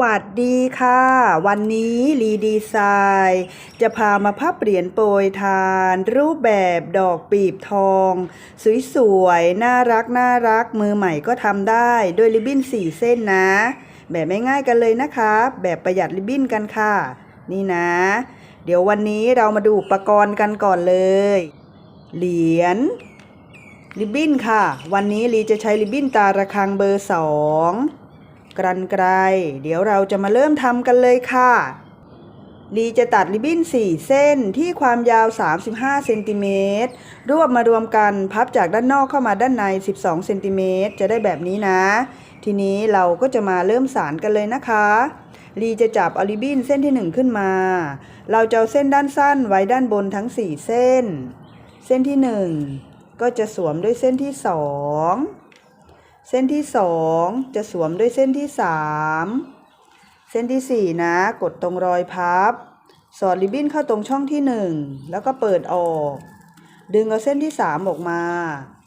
วัสดีค่ะ วันนี้ลีดีไซน์จะพามาพับเหรียญโปรยทาน รูปแบบดอกปีบทอง สวยๆ น่ารักน่ารักมือใหม่ก็ทำได้ด้วยริบบิ้นสี่เส้นนะ แบบไม่ง่ายกันเลยนะคะ แบบประหยัดริบบิ้นกันค่ะ นี่นะ เดี๋ยววันนี้เรามาดูอุปกรณ์กันก่อนเลย เหรียญริบบิ้นค่ะ วันนี้ลีจะใช้ริบบิ้นตาระฆังเบอร์สอง กรันไกรเดี๋ยวเราจะมาเริ่มทำกันเลยค่ะลีจะตัดริบบิ้น 4 เส้นที่ความยาว 35 เซนติเมตร รวบมารวมกันพับจากด้านนอกเข้ามาด้านใน 12 เซนติเมตร จะได้แบบนี้นะ ทีนี้เราก็จะมาเริ่มสารกันเลยนะคะลีจะจับเอาริบบิ้นเส้นที่ 1 ขึ้นมา เราจะเอาเส้นด้านสั้นไว้ด้านบนทั้ง 4 เส้น เส้นที่ 1 ก็จะสวมด้วยเส้นที่ 2 เส้นที่2จะสวมด้วยเส้นที่3เส้นที่4นะ กดตรงรอยพับ สอดริบบิ้นเข้าตรงช่องที่1แล้วก็เปิดออก ดึงเอาเส้นที่3ออกมา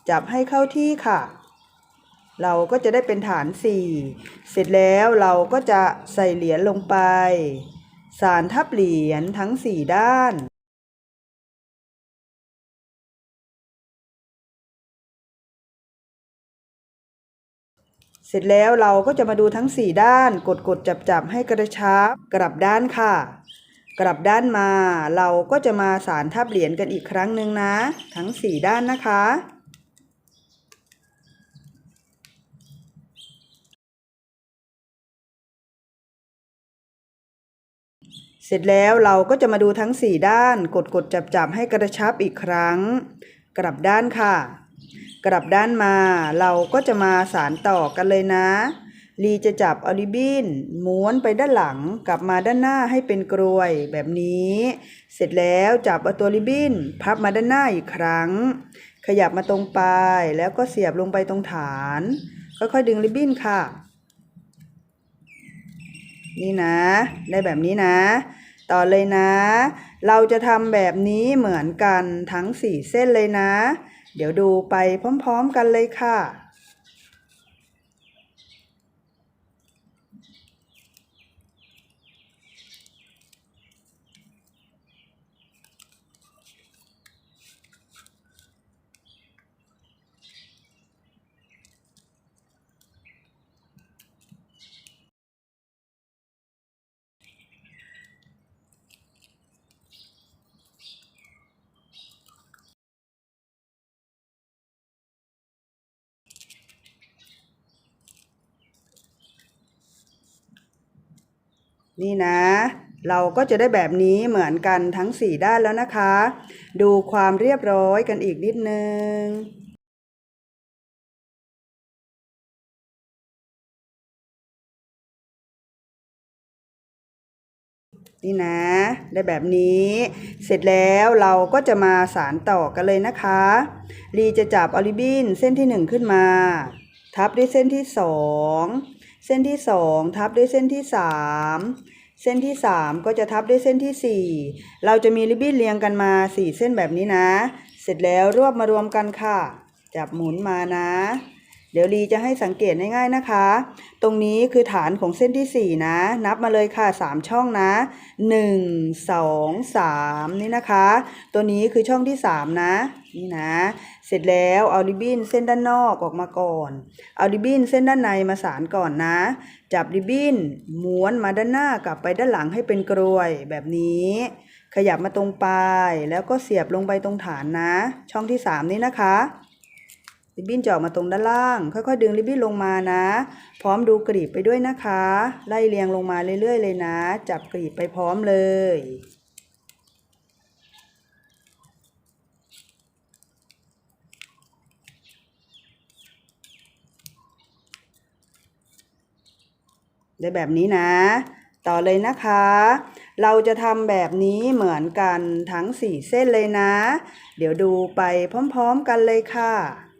จับให้เข้าที่ค่ะ เราก็จะได้เป็นฐาน4เสร็จแล้วเราก็จะใส่เหรียญลงไป สารทับเหรียญทั้ง4ด้าน เสร็จแล้วเราก็จะมาดูทั้ง 4 ด้านกดกดจับจับให้กระชับกลับด้านค่ะ กลับด้านมา เราก็จะมาสารทับเหรียญกันอีกครั้งหนึ่งนะ ทั้ง 4 ด้านนะคะ เสร็จแล้วเราก็จะมาดูทั้ง 4 ด้านกดกดจับจับให้กระชับอีกครั้ง กลับด้านค่ะ กลับด้านมาเราก็จะมาสารต่อกันเลยนะ ลีจะจับออริบินม้วนไปด้านหลังกลับมาด้านหน้าให้เป็นกรวยแบบนี้ เสร็จแล้วจับเอาตัวริบบินพับมาด้านหน้าอีกครั้ง ขยับมาตรงปลายแล้วก็เสียบลงไปตรงฐาน ค่อยๆดึงริบบินค่ะ นี่นะ ได้แบบนี้นะ ต่อเลยนะ เราจะทำแบบนี้เหมือนกันทั้ง4เส้นเลยนะ เดี๋ยวดูไปพร้อมๆกันเลยค่ะ นี่นะ เราก็จะได้แบบนี้เหมือนกันทั้ง 4 ด้านแล้วนะคะ ดูความเรียบร้อยกันอีกนิดนึงนี่นะ ได้แบบนี้ เสร็จแล้วเราก็จะมาสารต่อกันเลยนะคะลีจะจับออริบินเส้นที่ 1 ขึ้นมา ทับด้วยเส้นที่ 2 เส้นที่ 2 ทับด้วยเส้นที่ 3 เส้นที่ 3 ก็จะทับด้วยเส้นที่ 4 เราจะมีริบบิ้นเรียงกันมา 4 เส้นแบบนี้นะ เสร็จแล้วรวบมารวมกันค่ะ จับหมุนมานะ เดี๋ยวลีจะให้สังเกตง่ายๆนะคะ ตรงนี้คือฐานของเส้นที่ 4 นะ นับมาเลยค่ะ 3 ช่องนะ 1 2 3 นี่นะคะ ตัวนี้คือช่องที่ 3 นะ นี่นะ เสร็จแล้วเอาริบบิ้นเส้นด้านนอกออกมาก่อน เอาริบบิ้นเส้นด้านในมาสานก่อนนะ จับริบบิ้นม้วนมาด้านหน้ากลับไปด้านหลังให้เป็นกรวยแบบนี้ขยับมาตรงปลายแล้วก็เสียบลงไปตรงฐานนะ ช่องที่ 3 นี้นะคะ ริบบิ้นจะออกมาตรงด้านล่าง ค่อยๆ ดึงริบบิ้นลงมานะ พร้อมดูกรีบไปด้วยนะคะ ไล่เรียงลงมาเรื่อยๆ เลยนะ จับกรีบไปพร้อมเลยได้แบบนี้นะ ต่อเลยนะคะ เราจะทำแบบนี้เหมือนกันทั้ง 4 เส้นเลยนะ เดี๋ยวดูไปพร้อมๆกันเลยค่ะ น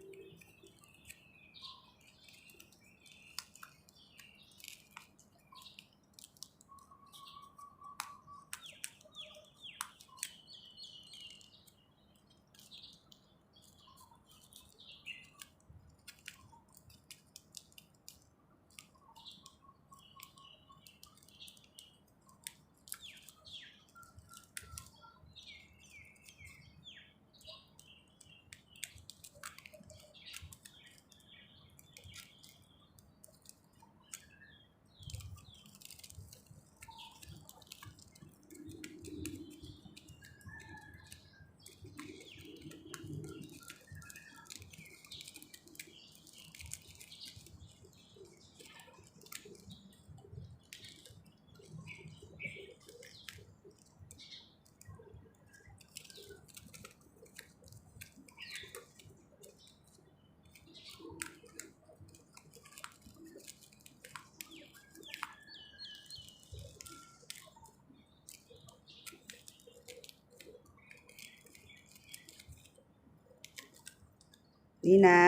นี่นะ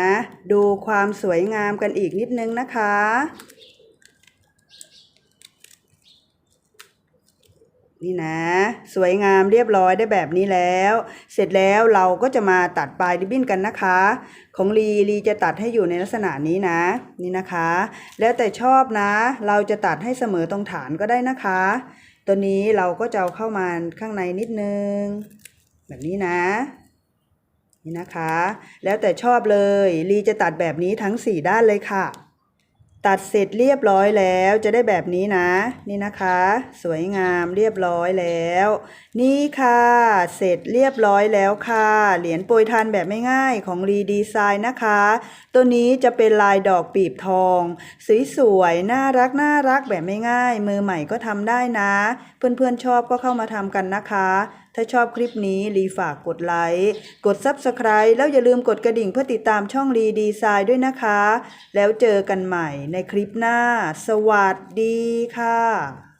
ดูความสวยงามกันอีกนิดนึงนะคะ นี่นะ สวยงามเรียบร้อยได้แบบนี้แล้ว เสร็จแล้วเราก็จะมาตัดปลายริบบิ้นกันนะคะ ของลีลีจะตัดให้อยู่ในลักษณะนี้นะ นี่นะคะ แล้วแต่ชอบนะ เราจะตัดให้เสมอตรงฐานก็ได้นะคะ ตัวนี้เราก็จะเอาเข้ามาข้างในนิดนึง แบบนี้นะ นี่นะคะ แล้วแต่ชอบเลยลีจะตัดแบบนี้ทั้ง 4 ด้านเลยค่ะ ตัดเสร็จเรียบร้อยแล้วจะได้แบบนี้นะ นี่นะคะ สวยงามเรียบร้อยแล้ว นี่ค่ะ เสร็จเรียบร้อยแล้วค่ะ เหรียญโปรยทานแบบไม่ง่ายของรีดีไซน์นะคะ ตัวนี้จะเป็นลายดอกปีบทองสวยๆน่ารักน่ารักแบบไม่ง่าย มือใหม่ก็ทำได้นะ เพื่อนๆชอบก็เข้ามาทำกันนะคะ ถ้าชอบคลิปนี้รีฝากกดไลค์ กด Subscribe แล้วอย่าลืมกดกระดิ่งเพื่อติดตามช่องรีดีไซน์ด้วยนะคะ แล้วเจอกันใหม่ในคลิปหน้า สวัสดีค่ะ